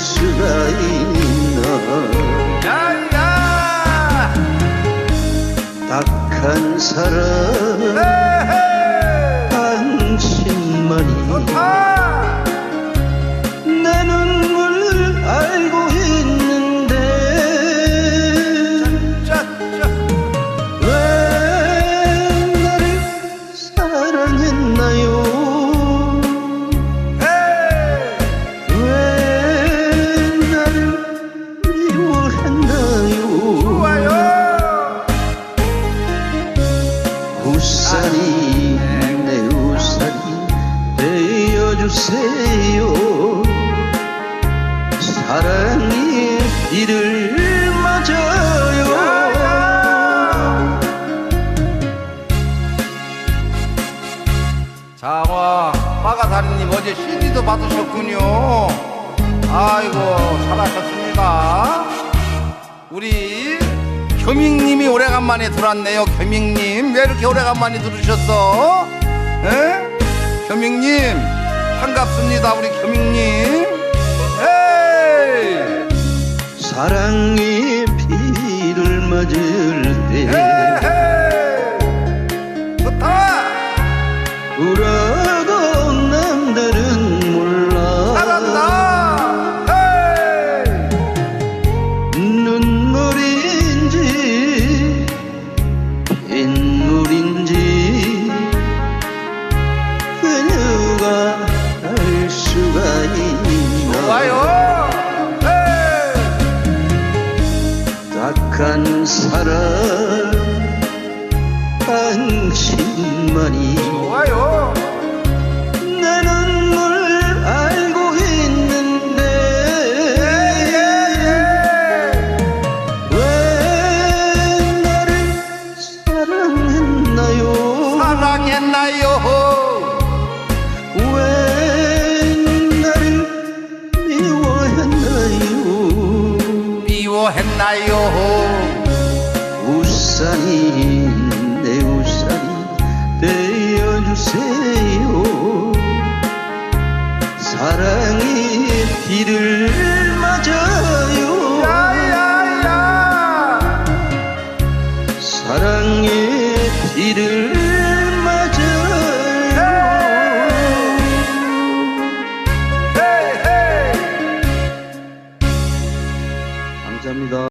수가 있나? 야야 딱한 사람 우산이 내 우산이 되어주세요. 사랑이 이를 맞아요. 자와 빠가사리님 어제 CD도 받으셨군요. 아이고 잘하셨습니다. 우리 겸익님이 오래간만에 들어왔네요. 겸익님 왜 이렇게 오래간만에 들으셨어? 에? 겸익님 반갑습니다 우리 겸익님 딱한 사람 당신만이 좋아요. 내 눈물 알고 있는데 왜 나를 사랑했나요? 사랑했나요? 왜 나를 미워했나요? 미워했나요 우산이 내 우산이 되어주세요. 사랑이 비를 맞아요. 야야야. 사랑의 비를 맞아요. 감사합니다.